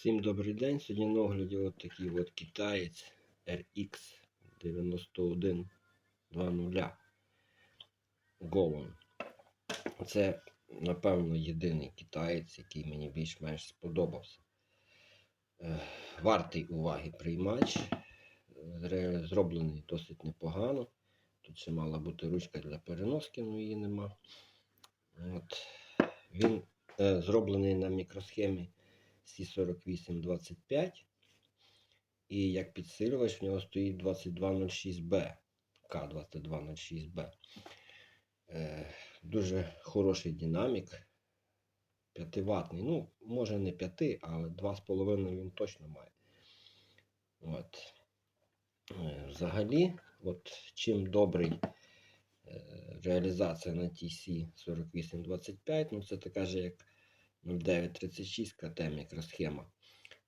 Всім добрий день. Сьогодні на огляді от такий от китаєць RX 9120 Голон. Це, напевно, єдиний китаєць, який мені більш-менш сподобався. Е, Вартий уваги приймач. Зроблений досить непогано. Тут ще мала бути ручка для переноски, але її нема. От. Він е, зроблений на мікросхемі C4825. І як підсилювач в нього стоїть 2206B. К2206B. Е, дуже хороший динамік. 5 ватний. Ну, може не 5, але 2,5 він точно має. От. Е, Взагалі, от чим добрий е, реалізація на TC 4825, ну це така же, як 0936 КТ мікросхема.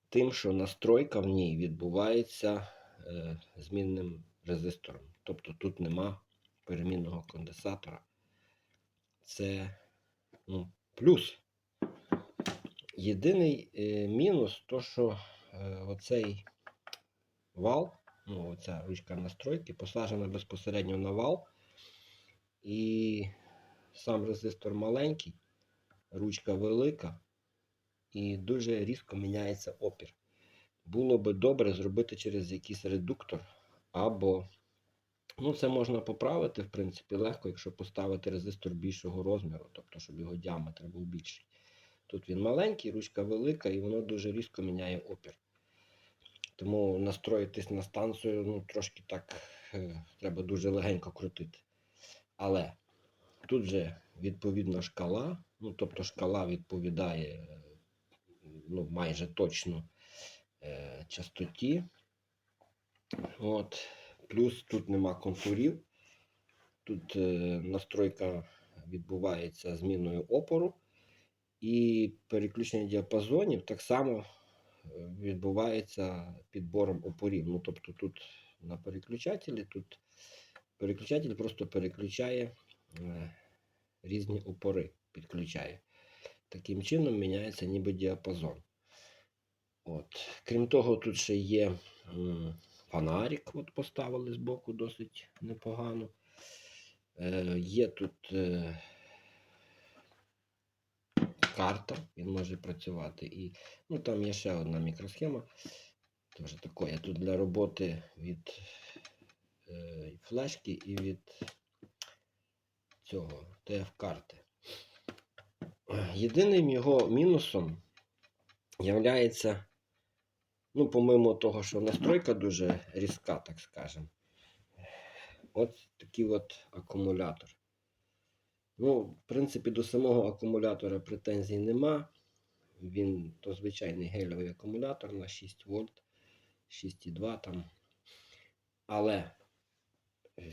Тим, що настройка в ній відбувається е, змінним резистором. Тобто тут нема перемінного конденсатора. Це ну, плюс. Єдиний е, мінус, то що е, оцей вал, ну, оця ручка настройки, посаджена безпосередньо на вал. І сам резистор маленький, ручка велика і дуже різко міняється опір. Було би добре зробити через якийсь редуктор, або ну, це можна поправити, в принципі, легко, якщо поставити резистор більшого розміру, тобто, щоб його діаметр був більший. Тут він маленький, ручка велика, і воно дуже різко міняє опір. Тому настроїтись на станцію ну, трошки так е, треба дуже легенько крутити. Але тут же відповідна шкала, ну тобто шкала відповідає е, ну, майже точно е, частоті. От. Плюс тут нема контурів. Тут е, настройка відбувається зміною опору. І переключення діапазонів так само е, відбувається підбором опорів. Ну, тобто тут на переключателі, тут переключатель просто переключає е, різні опори, підключає. Таким чином міняється ніби діапазон. От. Крім того, тут ще є фонарик, от поставили збоку досить непогано. Е, є тут е, карта, він може працювати. І ну, там є ще одна мікросхема. Теж такое. Тут для роботи від е, флешки і від цього ТФ-карти. Єдиним його мінусом являється, ну, помимо того, що настройка дуже різка, так скажемо. От такий от акумулятор. Ну, в принципі, до самого акумулятора претензій нема. Він то звичайний гелевий акумулятор на 6 вольт, 6,2 там. Але е,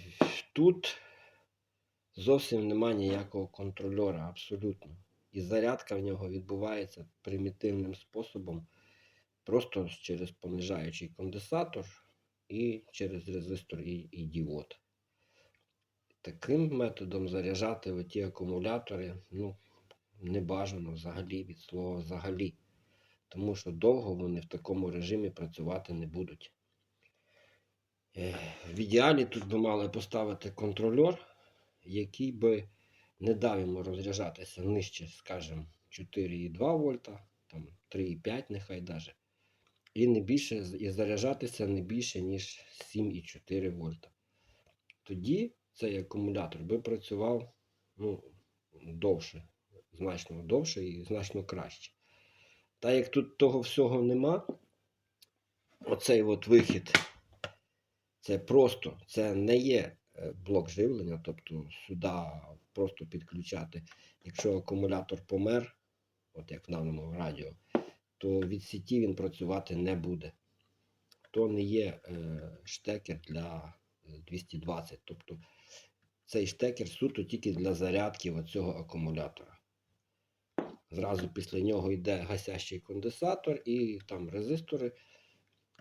тут зовсім нема ніякого контрольора абсолютно. І зарядка в нього відбувається примітивним способом, просто через понижаючий конденсатор і через резистор і, і діод. Таким методом заряджати оті акумулятори ну, не бажано взагалі від слова взагалі. Тому що довго вони в такому режимі працювати не будуть. В ідеалі тут би мали поставити контрольор, який би не дав йому розряджатися нижче, скажімо, 4,2 вольта, там 3,5 нехай даже. І не більше, і заряджатися не більше, ніж 7,4 вольта. Тоді цей акумулятор би працював ну, довше, значно довше і значно краще. Та як тут того всього нема, оцей от вихід, це просто, це не є е, блок живлення, тобто сюди просто підключати. Якщо акумулятор помер, от як в даному радіо, то від сіті він працювати не буде. То не є е, штекер для е, 220. Тобто цей штекер суто тільки для зарядки цього акумулятора. Зразу після нього йде гасящий конденсатор і там резистори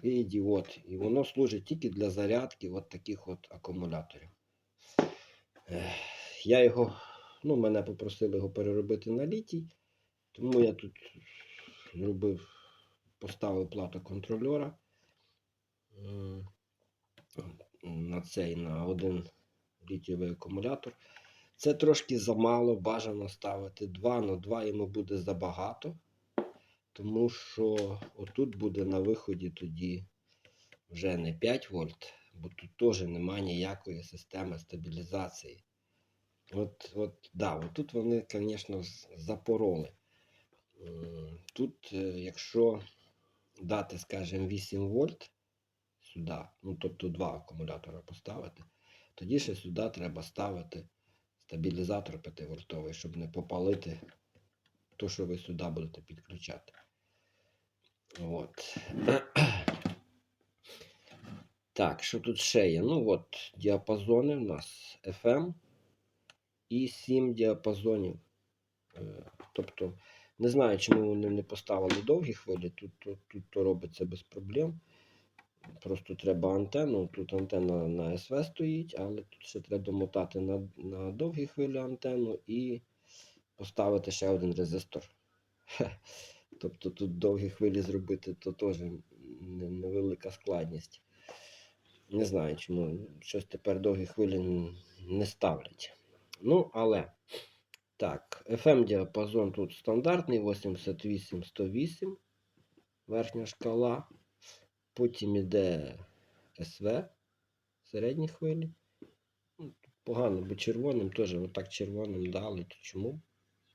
і діод. І воно служить тільки для зарядки от таких от акумуляторів. Ех, Я його, ну, мене попросили його переробити на літій, тому я тут зробив поставив плату контрольора на цей на один літієвий акумулятор. Це трошки замало, бажано ставити 2, але 2 йому буде забагато, тому що отут буде на виході тоді вже не 5 вольт, бо тут теж немає ніякої системи стабілізації. От, от, да, от тут вони, звісно, запороли. Тут, е, якщо дати, скажімо, 8 вольт сюди, ну тобто два акумулятора поставити, тоді ще сюди треба ставити стабілізатор 5 вольтовий, щоб не попалити то, що ви сюди будете підключати. От. Так, що тут ще є? Ну от, діапазони у нас FM і 7 діапазонів. Е, Тобто, не знаю, чому вони не поставили довгі хвилі. Тут, тут, тут то робиться без проблем. Просто треба антенну. Тут антенна на СВ стоїть, але тут ще треба домотати на, на довгі хвилі антенну і поставити ще один резистор. Тобто тут довгі хвилі зробити, то теж невелика складність. Не знаю, чому щось тепер довгі хвилі не ставлять. Ну, але так, FM діапазон тут стандартний 88-108, верхня шкала. Потім іде СВ, середні хвилі. Ну, Погано, бо червоним теж, отак червоним дали, то чому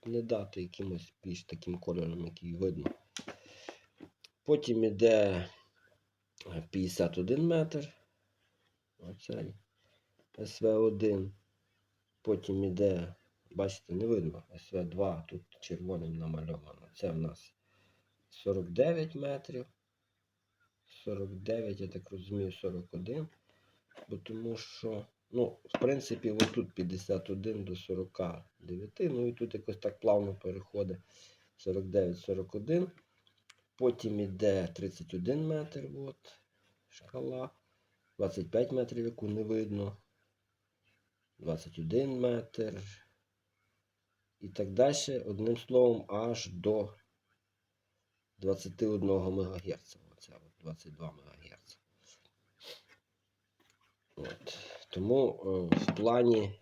не дати якимось більш таким кольором, який видно. Потім іде е, 51 метр. Оцей СВ1. Потім іде, бачите, не видно, СВ2, тут червоним намальовано. Це в нас 49 метрів. 49, я так розумію, 41. Бо тому що, ну, в принципі, отут 51 до 49. Ну і тут якось так плавно переходить 49-41. Потім іде 31 метр, от, шкала. 25 метрів, яку не видно. 21 метр. І так далі, одним словом, аж до 21 МГц. Оце 22 МГц. От. Тому е, в плані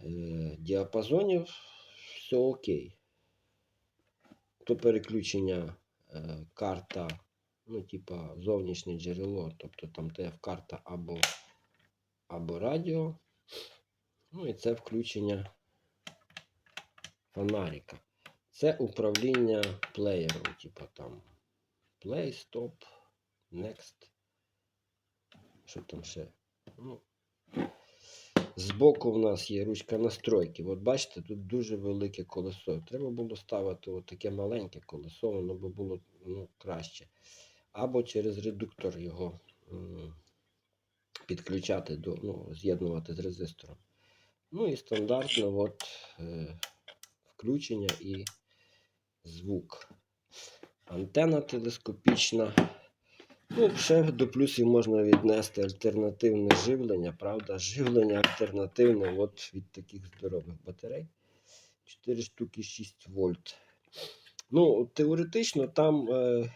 е, діапазонів все окей. То переключення е, карта, ну, типа зовнішнє джерело, тобто там ТФ карта або, або радіо. Ну і це включення фонарика. Це управління плеєром, типа там play, stop, next. Що там ще? Ну, Збоку в нас є ручка настройки. От бачите, тут дуже велике колесо. Треба було ставити таке маленьке колесо, воно би було ну, краще. Або через редуктор його підключати до, ну, з'єднувати з резистором. Ну і стандартно от, е, включення і звук. Антенна телескопічна. Ну, ще до плюсів можна віднести альтернативне живлення, правда? Живлення альтернативне от від таких здорових батарей. 4 штуки 6 вольт. Ну, теоретично там е, е,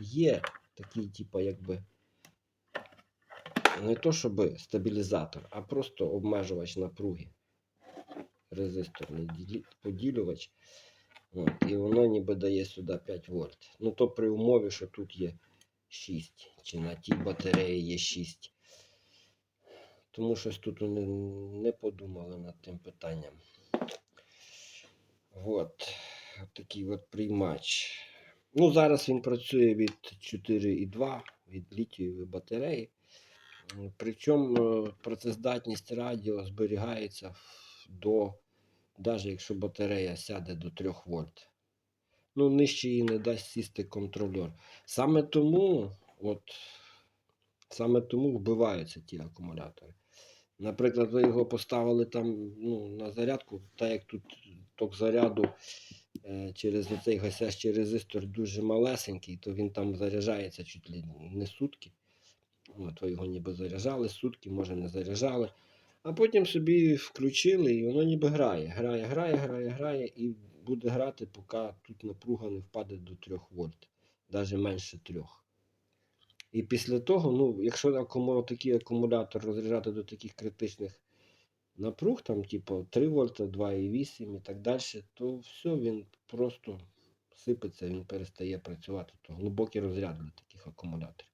є такий, типа, якби. Не то щоб стабілізатор, а просто обмежувач напруги. Резисторний поділювач. От, і воно ніби дає сюди 5 вольт. Ну то при умові, що тут є 6. Чи на тій батареї є 6. Тому щось тут вони не подумали над тим питанням. От. Такий от приймач. Ну, зараз він працює від 4,2 від літієвої батареї. Причому е, працездатність радіо зберігається до, навіть якщо батарея сяде до 3 вольт. Ну, нижче її не дасть сісти контрольор. Саме тому, от, саме тому вбиваються ті акумулятори. Наприклад, ви його поставили там ну, на зарядку, так як тут ток заряду е, через оцей гасящий резистор дуже малесенький, то він там заряджається чуть ли не сутки. От, ви його ніби заряджали, сутки, може не заряджали. А потім собі включили і воно ніби грає. Грає, грає, грає, грає, і буде грати, поки тут напруга не впаде до 3 вольт, навіть менше 3. І після того, ну, якщо такий акумулятор розряджати до таких критичних напруг, там, типу 3 вольта, 2,8 і так далі, то все, він просто сипеться, він перестає працювати. То глибокий розряд для таких акумуляторів.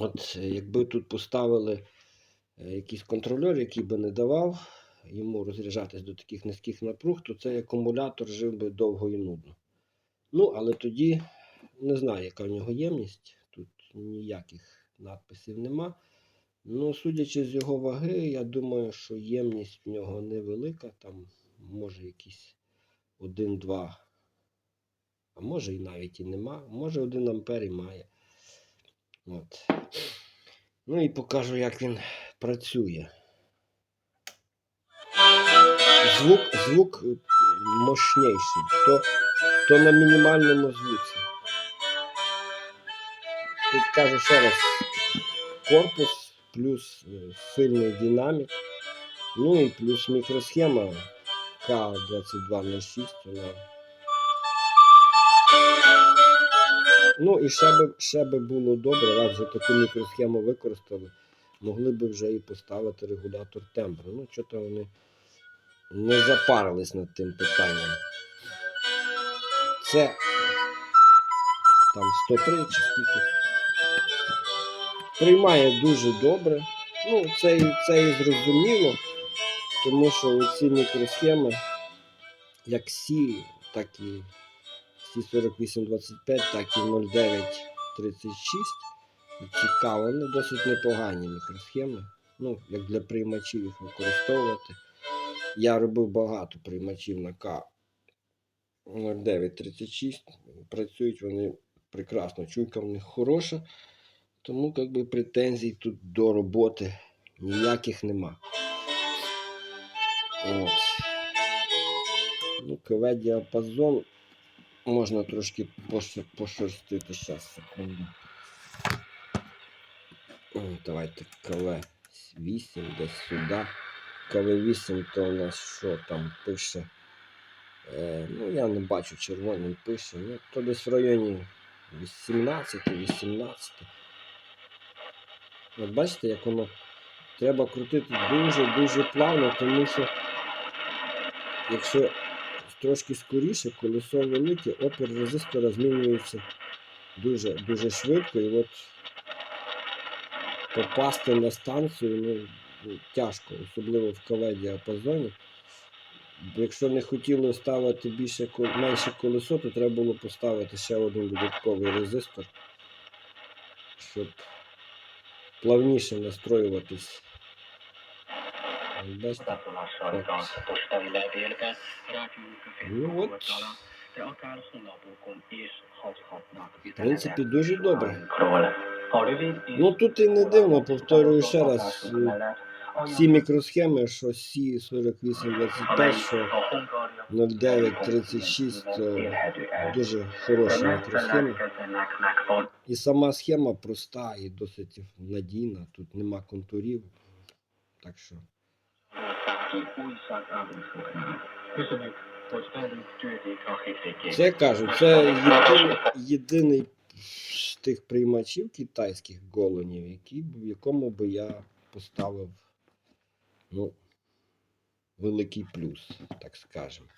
От е, якби тут поставили е, якийсь контролер, який би не давав йому розряджатись до таких низьких напруг, то цей акумулятор жив би довго і нудно. Ну, але тоді не знаю, яка в нього ємність. Тут ніяких надписів нема. Ну, судячи з його ваги, я думаю, що ємність в нього невелика, там може якісь 1-2, а може і навіть і нема. Може 1 ампер і має. От. Ну і покажу, як він працює. Звук, звук е, мощніший, то, то на мінімальному звуці. Тут кажу ще раз, корпус плюс е, сильний динамік, ну і плюс мікросхема К2206. Вона. Ну і ще би, ще би було добре, раз вже таку мікросхему використали, могли би вже і поставити регулятор тембру. Ну, що-то вони не запарились над тим питанням. Це там 103 чи скільки. Приймає дуже добре. Ну, це, це і зрозуміло, тому що ці мікросхеми, як C, так і C4825, так і 0936. Цікаво, вони досить непогані мікросхеми. Ну, як для приймачів їх використовувати. Я робив багато приймачів на К 0936. Працюють вони прекрасно. Чуйка в них хороша, тому как би, претензій тут до роботи ніяких нема. От. Ну, КВ діапазон можна трошки пош- пошерстити. Зараз, секунду. О, Давайте КВ 8 десь сюди. КВ8 то у нас що там пише. Е, ну, я не бачу червоним пише. Ну, то десь в районі 18-18. От бачите, як воно треба крутити дуже-дуже плавно, тому що якщо трошки скоріше, колесо велике, опір резистора змінюється дуже, дуже швидко. І от попасти на станцію ну, ну, тяжко, особливо в КВ діапазоні. Бо Якщо не хотіли ставити більше менше колесо, то треба було поставити ще один додатковий резистор, щоб плавніше настроюватись. Бачите? Ну от. В принципі, дуже добре. Ну тут і не дивно, повторюю ще раз. Ці мікросхеми, що C4825, що 0936, дуже хороші мікросхеми. І сама схема проста і досить надійна. Тут нема контурів. Так що це кажу, це єдиний, єдиний з тих приймачів китайських голонів, б- якому би я поставив ну, великий плюс, так скажемо.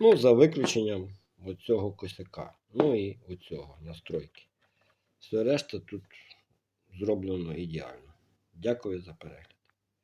Ну, за виключенням оцього косяка. Ну і оцього настройки. Все решта тут зроблено ідеально. Дякую за перегляд.